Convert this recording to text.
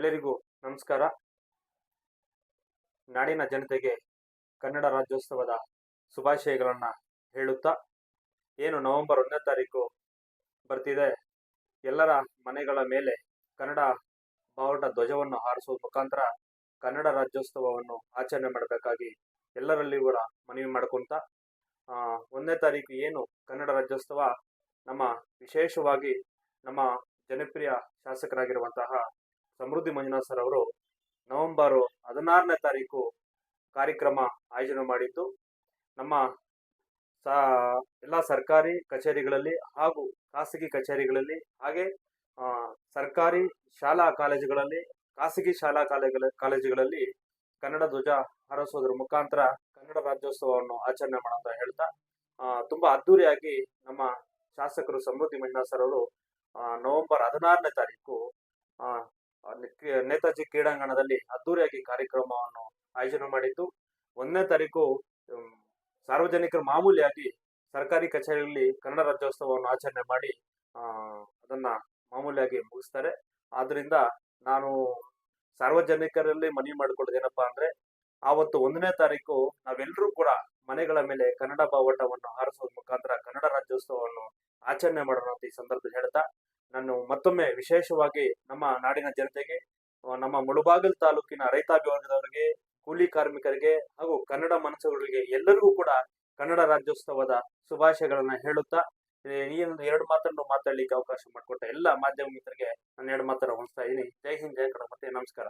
ಎಲ್ಲರಿಗೂ ನಮಸ್ಕಾರ. ನಾಡಿನ ಜನತೆಗೆ ಕನ್ನಡ ರಾಜ್ಯೋತ್ಸವದ ಶುಭಾಶಯಗಳನ್ನು ಹೇಳುತ್ತಾ ಏನು ನವೆಂಬರ್ ಒಂದನೇ ತಾರೀಕು ಬರ್ತಿದೆ. ಎಲ್ಲರ ಮನೆಗಳ ಮೇಲೆ ಕನ್ನಡ ಬಾವುಟ ಧ್ವಜವನ್ನು ಹಾರಿಸುವ ಮುಖಾಂತರ ಕನ್ನಡ ರಾಜ್ಯೋತ್ಸವವನ್ನು ಆಚರಣೆ ಮಾಡಬೇಕಾಗಿ ಎಲ್ಲರಲ್ಲಿ ಕೂಡ ಮನವಿ ಮಾಡ್ಕೊಂತ ಆ, ಒಂದನೇ ತಾರೀಕು ಏನು ಕನ್ನಡ ರಾಜ್ಯೋತ್ಸವ ನಮ್ಮ ವಿಶೇಷವಾಗಿ ನಮ್ಮ ಜನಪ್ರಿಯ ಶಾಸಕರಾಗಿರುವಂತಹ ಸಮೃದ್ಧಿ ಮಂಜುನಾಥ್ ಸರ್ ಅವರು ನವೆಂಬರ್ ಹದಿನಾರನೇ ತಾರೀಕು ಕಾರ್ಯಕ್ರಮ ಆಯೋಜನೆ ಮಾಡಿದ್ದು, ನಮ್ಮ ಸಾ, ಎಲ್ಲ ಸರ್ಕಾರಿ ಕಚೇರಿಗಳಲ್ಲಿ ಹಾಗೂ ಖಾಸಗಿ ಕಚೇರಿಗಳಲ್ಲಿ ಹಾಗೆ ಸರ್ಕಾರಿ ಶಾಲಾ ಕಾಲೇಜುಗಳಲ್ಲಿ, ಖಾಸಗಿ ಶಾಲಾ ಕಾಲೇಜುಗಳ, ಕಾಲೇಜುಗಳಲ್ಲಿ ಕನ್ನಡ ಧ್ವಜ ಹಾರಿಸೋದ್ರ ಮುಖಾಂತರ ಕನ್ನಡ ರಾಜ್ಯೋತ್ಸವವನ್ನು ಆಚರಣೆ ಮಾಡೋಂತ ಹೇಳ್ತಾ ತುಂಬಾ ಅದ್ದೂರಿಯಾಗಿ ನಮ್ಮ ಶಾಸಕರು ಸಮೃದ್ಧಿ ಮಂಜುನಾಥ್ ಸರ್ ಅವರು ನವೆಂಬರ್ ಹದಿನಾರನೇ ತಾರೀಕು ಅಲ್ಲಿ ನೇತಾಜಿ ಕ್ರೀಡಾಂಗಣದಲ್ಲಿ ಅದ್ದೂರಿಯಾಗಿ ಕಾರ್ಯಕ್ರಮವನ್ನು ಆಯೋಜನೆ ಮಾಡಿದ್ದು, ಒಂದನೇ ತಾರೀಕು ಸಾರ್ವಜನಿಕರ ಮಾಮೂಲಿಯಾಗಿ ಸರ್ಕಾರಿ ಕಚೇರಿಯಲ್ಲಿ ಕನ್ನಡ ರಾಜ್ಯೋತ್ಸವವನ್ನು ಆಚರಣೆ ಮಾಡಿ ಅದನ್ನ ಮಾಮೂಲಿಯಾಗಿ ಮುಗಿಸ್ತಾರೆ. ಆದ್ರಿಂದ ನಾನು ಸಾರ್ವಜನಿಕರಲ್ಲಿ ಮನವಿ ಮಾಡಿಕೊಳ್ಳೋದು ಏನಪ್ಪಾ ಅಂದ್ರೆ, ಆವತ್ತು ಒಂದನೇ ತಾರೀಕು ನಾವೆಲ್ಲರೂ ಕೂಡ ಮನೆಗಳ ಮೇಲೆ ಕನ್ನಡ ಬಾವಟವನ್ನು ಹಾರಿಸುವ ಮುಖಾಂತರ ಕನ್ನಡ ರಾಜ್ಯೋತ್ಸವವನ್ನು ಆಚರಣೆ ಮಾಡೋಣ ಅಂತ ಈ ಸಂದರ್ಭದಲ್ಲಿ ಹೇಳ್ತಾ ನಾನು ಮತ್ತೊಮ್ಮೆ ವಿಶೇಷವಾಗಿ ನಮ್ಮ ನಾಡಿನ ಜನತೆಗೆ ನಮ್ಮ ಮುಳುಬಾಗಿಲು ತಾಲೂಕಿನ ರೈತಾಪಿ ವರ್ಗದವರಿಗೆ, ಕೂಲಿ ಕಾರ್ಮಿಕರಿಗೆ ಹಾಗೂ ಕನ್ನಡ ಮನಸ್ಸುಗಳಿಗೆ ಎಲ್ಲರಿಗೂ ಕೂಡ ಕನ್ನಡ ರಾಜ್ಯೋತ್ಸವದ ಶುಭಾಶಯಗಳನ್ನ ಹೇಳುತ್ತಾ ಈ ಒಂದು ಎರಡು ಮಾತನ್ನು ಮಾತಾಡ್ಲಿಕ್ಕೆ ಅವಕಾಶ ಮಾಡಿಕೊಟ್ಟ ಎಲ್ಲ ಮಾಧ್ಯಮ ಮಿತ್ರರಿಗೆ ನಾನು ಎರಡು ಮಾತನ್ನ ಹೊಂದ್ತಾ ಇದ್ದೀನಿ. ಜೈ ಹಿಂದ್, ಜೈ ಕನ್ನಡ ಮತ್ತೆ ನಮಸ್ಕಾರ.